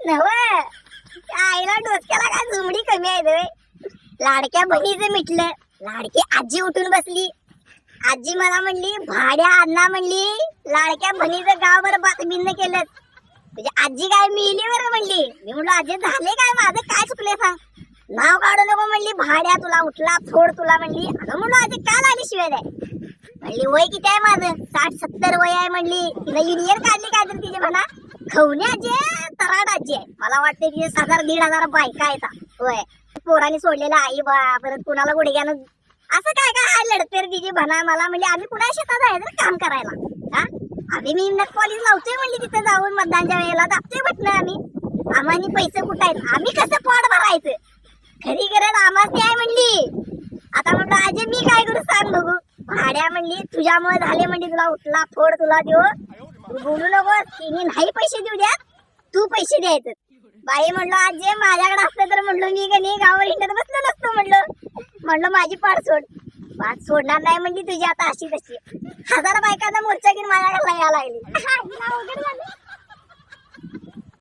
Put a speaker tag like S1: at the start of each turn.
S1: नव आईला डोसक्याला काय झुमडी कमी आहे रे. लाडक्या बहिणीचं मिटलं. लाडकी आजी उठून बसली. आजी मला म्हणली भाड्या अण्णा म्हणली लाडक्या बहिणीचं गावभर बातमीनं केलं तुझी म्हणजे आजी काय मिली बरं म्हणली. मी म्हणलो आजी झाले काय? माझं काय चुकले सांग. नाव काढू नको म्हणली भाड्या तुला उठला फोड तुला म्हणली. अगं म्हणलो आजी का झाली शिवाय म्हणली वय किती आहे माझं? साठ सत्तर वय आहे म्हणली. तिला युनियन काढली काय तर तिचे म्हणा खवणी तराटाचे आजी. आहे मला वाटते वीस हजार दीड हजार बायका आहेत. होय. पोरांनी सोडलेला आई बा परत कुणाला गुडघ्यानं असं काय काय आहे तिची म्हणा मला म्हणजे आम्ही कुणा शेतात आहे तर काम करायला? हा? आम्ही मी पॉलिस कॉलेज लावतोय म्हणजे तिथे जाऊन मतदानच्या वेळेला. दाबतोय म्हटलं आम्ही. आम्हाला पैसे कुठं आहेत? आम्ही कसं पोट भरायचं? खरी गरज आम्हाला आहे म्हणली. आता म्हटलं आजे मी काय करू सांग बघू. भाड्या म्हणली तुझ्यामुळे झाले म्हणली तुला उठला फोड तुला देऊ बोलू नको तिने नाही पैसे देऊ द्या तू पैसे द्यायचं बाई म्हणलो आजी माझ्याकडे असलं तर म्हणलो मी कधी गावावर हिंडत बसलो नसतो म्हणलो. म्हणलो माझी पाठ सोड. पाठ सोडणार नाही म्हणली तुझी आता अशी तशी. हजार बायकांना मोर्चा घेऊन माझ्याकडे यायला लागली.